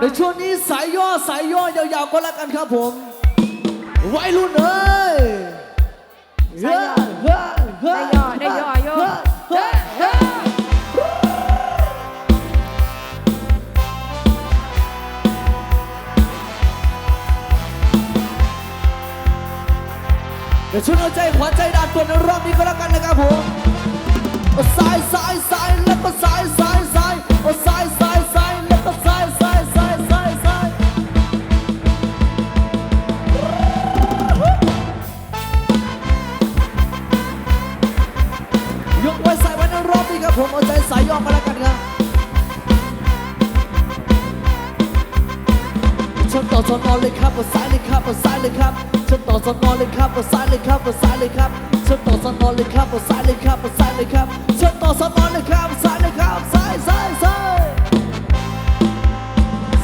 ในช่วงนี้สายย่อสายย่อยาวๆก็แล้วกันครับผมวัยรุ่นเอ้ยสายย่อ เฮ้ยเฮ้ยได้ย่อได้ย่อโยเฮ้ยเฮ้ยเฮ้ยเดี๋ยวช่วยเอาใจขวัญใจดานตัวในรอบนี้ก็แล้วกันนะครับผมเอายซ้ายซ้ายแล้วก็ซ้ายซ้าย ชนต่อนอเลยครับเอาซ้ายเลยครับเอาซ้ายเลยครับชนต่อสอนอนเลยครับเอาซ้ายเลยครับเอาซ้ายเลยครับชนต่อสอนอนเลยครับเอาซ้ายเลยครับเอาซ้ายเลยครับชนต่อสอนอนเลยครับเอาซ้ายเลยครับซ้ายซ้ายซ้าย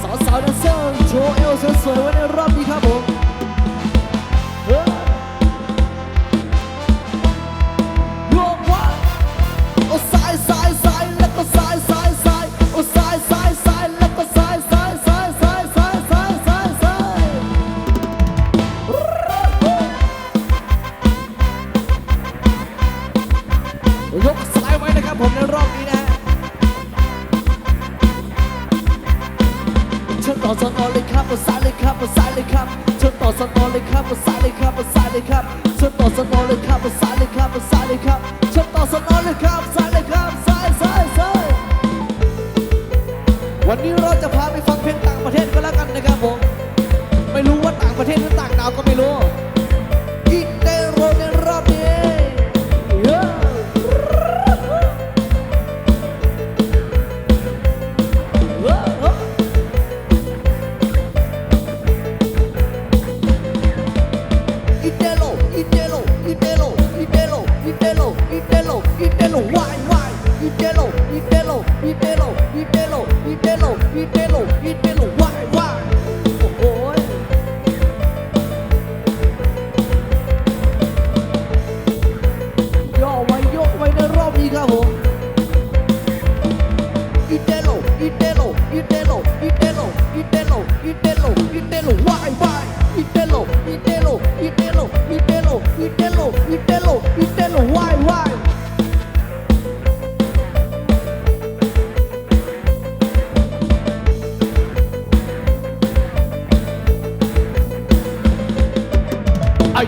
สาวสาวแดนเซอร์โชว์เอลสวยๆไว้ในรอบนี้ครับผม ซ้ายนะครับผมในรอบนี้นะเชิญต่อสนอเลยครับประสายเลยครับประสายเลยครับเชิญต่อสนอเลยครับประสายเลยครับประสายเลยครับเชิญต่อสนอเลยครับประสายเลยครับประสายเลยครับเชิญต่อสนอเลยครับสายเลยครับซ้ายซ้ายซ้ายวันนี้เราจะพาไปฟัง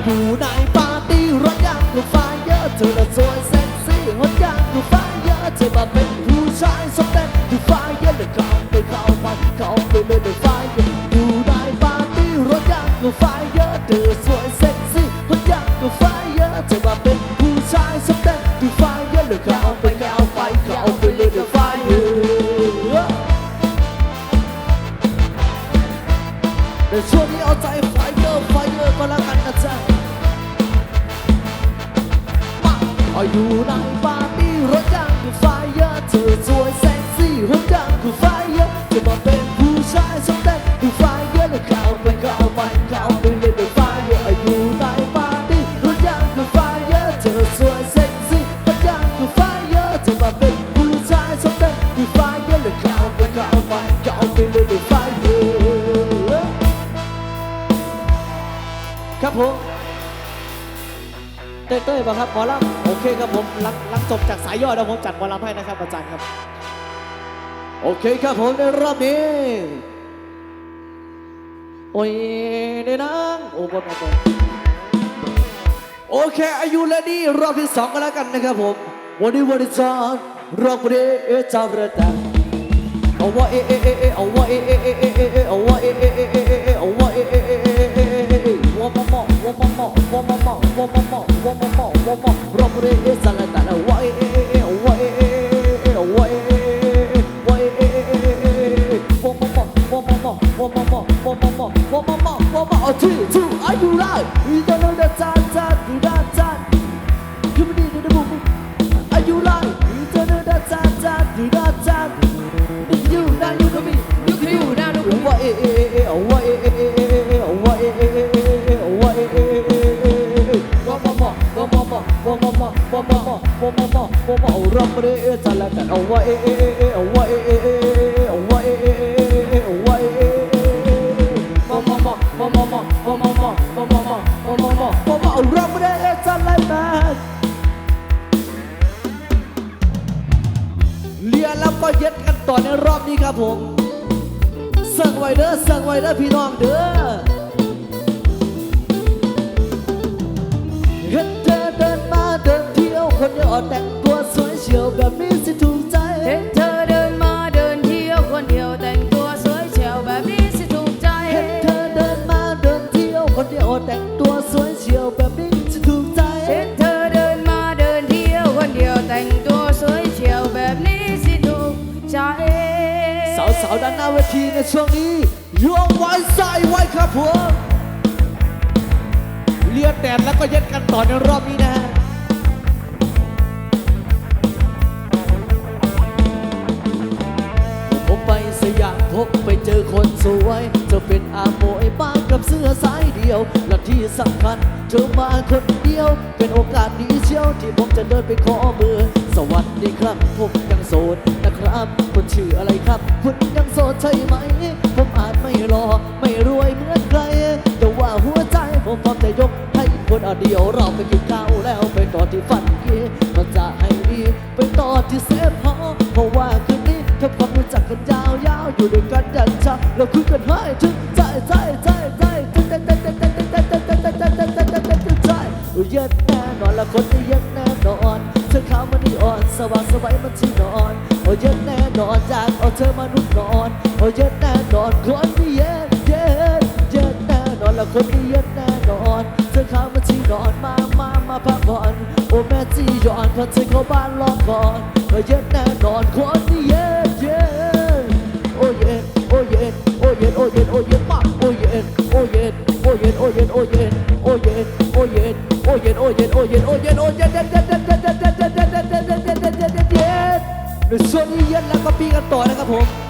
อยู่ในปาร์ตี้ร้อนยังกูไฟเยอะเธอละสวยเซ็กซี่ฮอตยังกูไฟเยอะเธอมาเป็นผู้ชายสมเด็จดูไฟเยอะเลยเข้าไปเข้าไปเข้าไปเลยเลยไฟเยอะ ป่ะครับหมอลำโอเคครับผมหลังหลังจบจากสายย่อเดี๋ยวผมจัดหมอลำให้นะครับอาจารย์ครับ โอเคครับผมในรอบนี้ โอ้ยในนังโอ้บนบนโอเคอายุและดีรอบที่สองก็แล้วกันนะครับผมวันนี้วันที่สองรอบนี้เอจามระดับเอาว่าเอเอเอเอเอาว่าเอเอเอ เอาไว้เอาไว้เอาไว้เอาไว้มอมอมอมอมอมอมอมอมอมอมอมอมอมอมอเอาเราไม่ไอ้จะไล่มาเลียแอ้วก็เย็ดกันต่อในรอบนี้ครับอมเสิร์ฟไวเดอร์เสิร์ฟไวเดอร์พี่อ้องเอ้อเดินมาเดินเที่ยวคนเดียวแต่งาวสาด้านหน้าเวทีในช่วงนี้ยกไว้ใส่ไว้ครับผมเลียแดดแล้วก็เย็ดกันต่อในรอบนี้นะฮะผมไปสยามพบไปเจอคนสวยจะเป็นอาโม เสื้อสายเดียว และที่สำคัญเธอมาคนเดียว เป็นโอกาสดีเชียวที่ผมจะเดินไปขอมือสวัสดีครับผมยังโสดนะครับคุณชื่ออะไรครับ คุณยังโสดใช่ไหม ผมอาจไม่รอ ไม่รวยเหมือนใคร แต่ว่าหัวใจผมพร้อมจะยกให้คนเดียวเราไปกินข้าวแล้วไปต่อที่ฟันเกีมันจะให้ดีไปต่อที่เซฟฮอเพราะว่าคืนนี้ทำความรู้จักกันยาวๆอยู่ด้วยกันยันเช้าเราคุยกันให้ถึงใจใจ ย็นแน่นอนละคนที่เย็นแน่นอนเธอขาวมันนี่อ่อนสว่างสบายมันที่นอนโอ้เย็นแน่นอนอยากเอาเธอมานุ่นนอนโอ้เย็นแน่นอนคนที่เย็นเย็นเย็นแน่นอนละคนที่เย็นแน่นอนเธอขาวมันที่นอนมามามาพักผ่อนโอ้แม่จีย้อนพอเธอเข้าบ้านรองก่อนโอ้เย็นแน่นอนคนที่เย็นเย็นโอ้เย็นโอ้เย็นโอ้เย็นโอ้เย็นโอ้เย็นมากโอ้เย็นโอ้เย็นโอ้เย็นโอ้เย็นโอ้ย็น ตัวนะครับผม